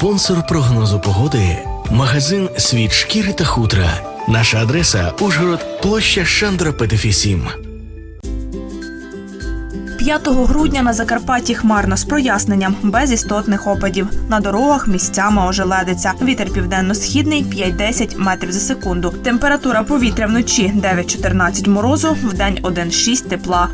Спонсор прогнозу погоди магазин Світ шкіри та хутра. Наша адреса Ужгород, площа Шандра Петефі 7. 5 грудня на Закарпатті хмарно з проясненням, без істотних опадів. На дорогах місцями ожеледиться. Вітер південно-східний 5-10 метрів за секунду. Температура повітря вночі 9-14 морозу, вдень 1-6 тепла.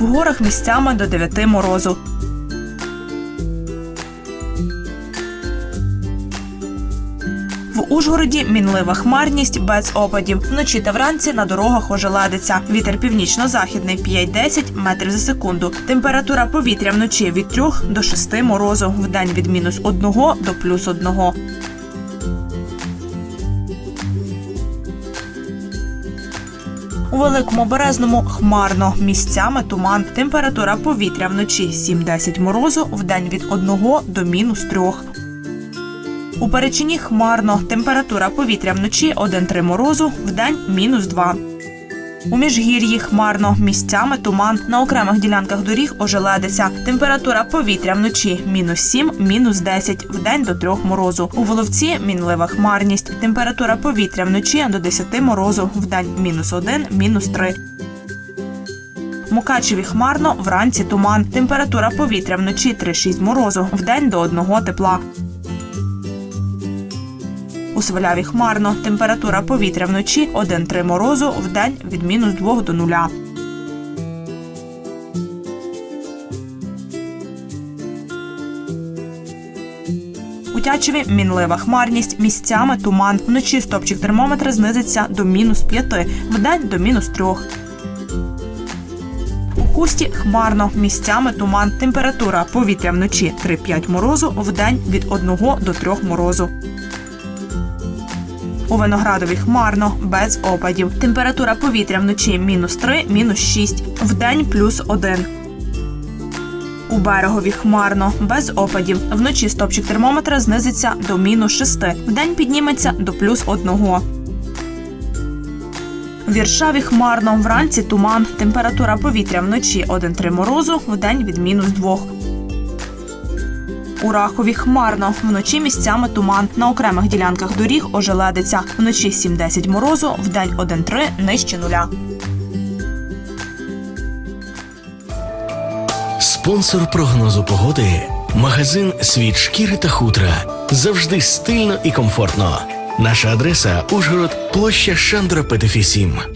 В горах місцями до 9 морозу. В Ужгороді мінлива хмарність без опадів. Вночі та вранці на дорогах ожеледиться. Вітер північно-західний 5-10 метрів за секунду. Температура повітря вночі від 3 до 6 морозу. Вдень від мінус 1 до плюс 1. У великому березному хмарно, місцями туман. Температура повітря вночі 7-10 морозу, вдень від 1 до мінус 3. У Перечині хмарно. Температура повітря вночі 1-3 морозу, вдень мінус 2. У Міжгір'ї хмарно. Місцями туман. На окремих ділянках доріг ожеледиться. Температура повітря вночі мінус 7, мінус 10, вдень до 3 морозу. У Воловці мінлива хмарність. Температура повітря вночі до 10 морозу, вдень мінус 1, мінус 3. Мукачеві хмарно, вранці туман. Температура повітря вночі 3-6 морозу, вдень до 1 тепла. У Сваляві хмарно. Температура повітря вночі 1-3 морозу, вдень від мінус 2 до 0. У Тячеві мінлива хмарність, місцями туман. Вночі стопчик термометра знизиться до мінус 5, вдень до мінус 3. У Хусті хмарно, місцями туман. Температура повітря вночі 3-5 морозу, вдень від 1 до 3 морозу. У Виноградові хмарно, без опадів. Температура повітря вночі мінус 3, мінус 6, вдень плюс 1. У берегові хмарно, без опадів. Вночі стопчик термометра знизиться до мінус 6, вдень підніметься до плюс 1. В Віршаві хмарно, вранці туман. Температура повітря вночі 1-3 морозу, вдень від мінус 2. У Рахові хмарно. Вночі місцями туман. На окремих ділянках доріг ожеледиться. Вночі 7-10 морозу, вдень 1-3 нижче нуля. Спонсор прогнозу погоди магазин Світ шкіри та хутра. Завжди стильно і комфортно. Наша адреса Ужгород, площа Шандра Петефі 7.